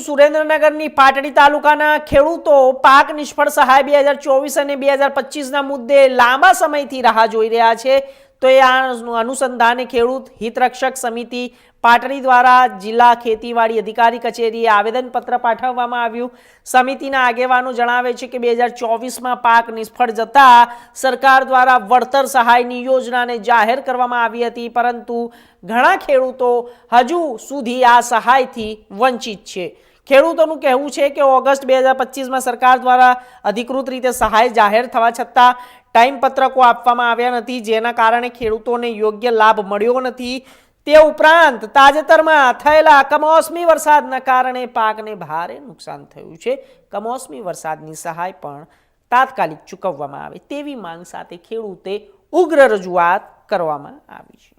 સુરેન્દ્રનગરની પાટડી તાલુકાના ખેડૂતો પાક નિષ્ફળ સહાય બે હજાર ચોવીસ અને બે હજાર પચીસના મુદ્દે લાંબા સમયથી રાહ જોઈ રહ્યા છે. તો એ અનુસંધાને ખેડૂત હિતરક્ષક સમિતિ પાટડી દ્વારા જિલ્લા ખેતીવાડી અધિકારી કચેરીએ આવેદનપત્ર પાઠવવામાં આવ્યું. સમિતિના આગેવાનો જણાવે છે કે બે હજાર ચોવીસમાં પાક નિષ્ફળ જતા સરકાર દ્વારા વળતર સહાયની યોજનાને જાહેર કરવામાં આવી હતી, પરંતુ ઘણા ખેડૂતો હજુ સુધી આ સહાયથી વંચિત છે. ખેડૂતોનું કહેવું છે કે ઓગસ્ટ બે હજાર પચીસમાં સરકાર દ્વારા અધિકૃત રીતે સહાય જાહેર થવા છતાં ટાઈમ પત્રકો આપવામાં આવ્યા નથી, જેના કારણે ખેડૂતોને યોગ્ય લાભ મળ્યો નથી. તે ઉપરાંત તાજેતરમાં થયેલા કમોસમી વરસાદના કારણે પાકને ભારે નુકસાન થયું છે. કમોસમી વરસાદની સહાય પણ તાત્કાલિક ચૂકવવામાં આવે તેવી માંગ સાથે ખેડૂતે ઉગ્ર રજૂઆત કરવામાં આવી છે.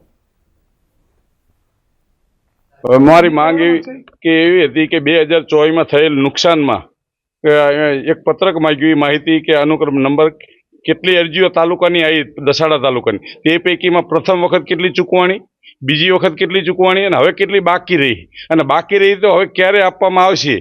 મારી માંગ કે એવી હતી કે બે હજાર ચોવીસમાં થયેલ નુકસાનમાં એક પત્રક માંગ્યું એ માહિતી કે અનુક્રમ નંબર કેટલી અરજીઓ તાલુકાની આવી દસાડા તાલુકાની. તે પૈકીમાં પ્રથમ વખત કેટલી ચૂકવાણી, બીજી વખત કેટલી ચૂકવાણી અને હવે કેટલી બાકી રહી. અને બાકી રહી તો હવે ક્યારે આપવામાં આવશે?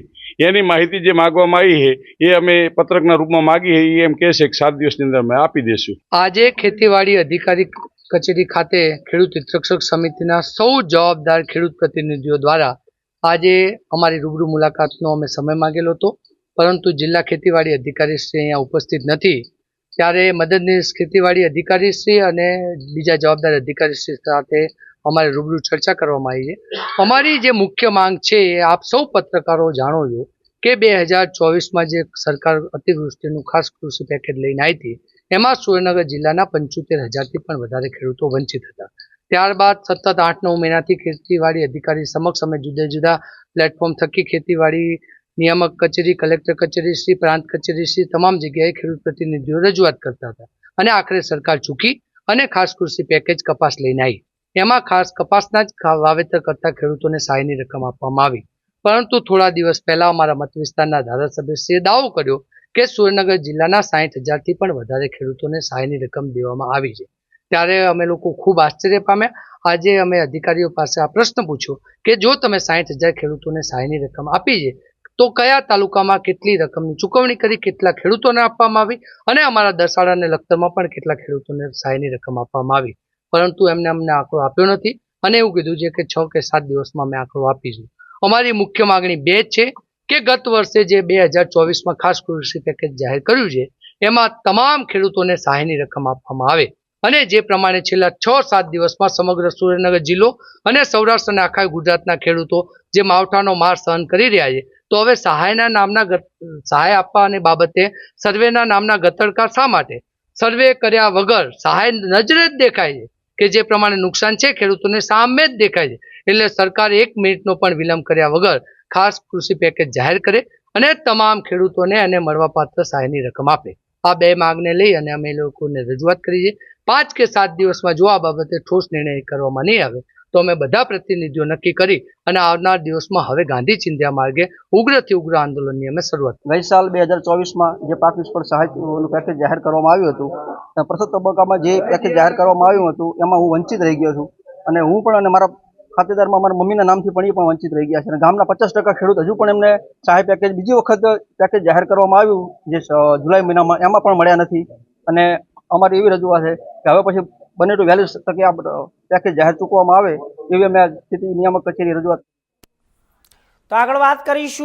એની માહિતી જે માગવામાં આવી છે, એ અમે પત્રકના રૂપમાં માગી એ એમ કહે છે કે સાત દિવસની અંદર અમે આપી દઈશું આજે ખેતીવાડી અધિકારી કચેરી ખાતે ખેડૂત હિતરક્ષક સમિતિના સૌ જવાબદાર ખેડૂત પ્રતિનિધિઓ દ્વારા આજે અમારી રૂબરૂ મુલાકાતનો અમે સમય માગેલો હતો. પરંતુ જિલ્લા ખેતીવાડી અધિકારી શ્રી અહીંયા ઉપસ્થિત નથી. ત્યારે મદદનીશ ખેતીવાડી અધિકારીશ્રી અને બીજા જવાબદાર અધિકારીશ્રી સાથે અમારે રૂબરૂ ચર્ચા કરવામાં આવી છે. અમારી જે મુખ્ય માંગ છે એ આપ સૌ પત્રકારો જાણો છો કે બે હજાર ચોવીસમાં જે સરકાર અતિવૃષ્ટિનું ખાસ કૃષિ પેકેજ લઈને આવી હતી, એમાં સુરેન્દ્રનગર જિલ્લાના પંચોતેર હજારથી પણ વધારે ખેડૂતો વંચિત હતા. ત્યારબાદ સતત આઠ નવ મહિનાથી ખેતીવાડી અધિકારી સમક્ષ અમે જુદા જુદા પ્લેટફોર્મ થકી ખેતીવાડી નિયામક કચેરી, કલેક્ટર કચેરી, શ્રી પ્રાંત કચેરી, શ્રી તમામ જગ્યાએ ખેડૂત પ્રતિનિધિઓ રજૂઆત કરતા હતા. અને આખરે સરકાર ચૂકી અને ખાસ કૃષિ પેકેજ કપાસ લઈને આવી. એમાં ખાસ કપાસના જ વાવેતર કરતા ખેડૂતોને સહાયની રકમ આપવામાં આવી. પરંતુ થોડા દિવસ પહેલા અમારા મત વિસ્તારના ધારાસભ્યશ્રીએ દાવો કર્યો કે સુરેન્દ્રનગર જિલ્લાના સાઠ હજારથી પણ વધારે ખેડૂતોને સહાયની રકમ દેવામાં આવી છે. ત્યારે અમે લોકો ખૂબ આશ્ચર્ય પામ્યા. આજે અમે અધિકારીઓ પાસે આ પ્રશ્ન પૂછ્યો કે જો તમે સાઠ હજાર ખેડૂતોને સહાયની રકમ આપી છે તો કયા તાલુકામાં કેટલી રકમની ચૂકવણી કરી, કેટલા ખેડૂતોને આપવામાં આવી અને અમારા દસાડાને લખતરમાં પણ કેટલા ખેડૂતોને સહાયની રકમ આપવામાં આવી. પરંતુ એમને અમને આંકડો આપ્યો નથી અને એવું કીધું છે કે છ કે સાત દિવસમાં અમે આંકડો આપીશું અમારી મુખ્ય માગણી બે છે કે ગત વર્ષે જે બે હજાર ચોવીસમાં ખાસ કૃષિ પેકેજ જાહેર કર્યું છે, એમાં તમામ ખેડૂતોને સહાયની રકમ આપવામાં આવે અને જે પ્રમાણે છેલ્લા છ સાત દિવસમાં સમગ્ર સુરેન્દ્રનગર જિલ્લો અને સૌરાષ્ટ્ર અને આખા ગુજરાતના ખેડૂતો જે માવઠાનો માર સહન કરી રહ્યા છે તો હવે સહાયના નામના સહાય આપવાની બાબતે સર્વેના નામના ગતડકા શા માટે? સર્વે કર્યા વગર સહાય નજરે જ દેખાય છે કે જે પ્રમાણે નુકસાન છે, ખેડૂતોને સામે જ દેખાય છે. એટલે સરકાર એક મિનિટનો પણ વિલંબ કર્યા વગર ખાસ કૃષિ પેકેજ જાહેર કરે અને તમામ ખેડૂતોને અને મળવાપાત્ર સહાયની રકમ આપે. આ બે માંગને લઈ અને અમે લોકોને રજૂઆત કરી છે પાંચ કે સાત દિવસમાં જો આ બાબતે ઠોસ નિર્ણય કરવામાં નહીં આવે તો અમે બધા પ્રતિનિધિઓ નક્કી કરી અને આવનાર દિવસમાં હવે ગાંધી ચિંધ્યા માર્ગે ઉગ્રથી ઉગ્ર આંદોલનની અમે શરૂઆત ગઈ સાલ બે હજાર ચોવીસમાં જે પાક નિષ્ફળ સહાયનું પેકેજ જાહેર કરવામાં આવ્યું હતું પ્રથમ તબક્કામાં જે પેકેજ જાહેર કરવામાં આવ્યું હતું, એમાં હું વંચિત રહી ગયો છું. અને હું પણ અને મારા ખાતેદારમાં મારા મમ્મીના નામથી પણ એ પણ વંચિત રહી ગયા છે. અને ગામના પચાસ ટકા ખેડૂત હજુ પણ એમને સહાય પેકેજ, બીજી વખત પેકેજ જાહેર કરવામાં આવ્યું, જે જુલાઈ મહિનામાં, એમાં પણ મળ્યા નથી. અને અમારી એવી રજૂઆત છે કે હવે પછી બને તો વહેલી તકે આ પેકેજ જાહેર ચૂકવામાં આવે એવી અમે ખેતી નિયામક કચેરી રજૂઆત તો આગળ વાત કરીશું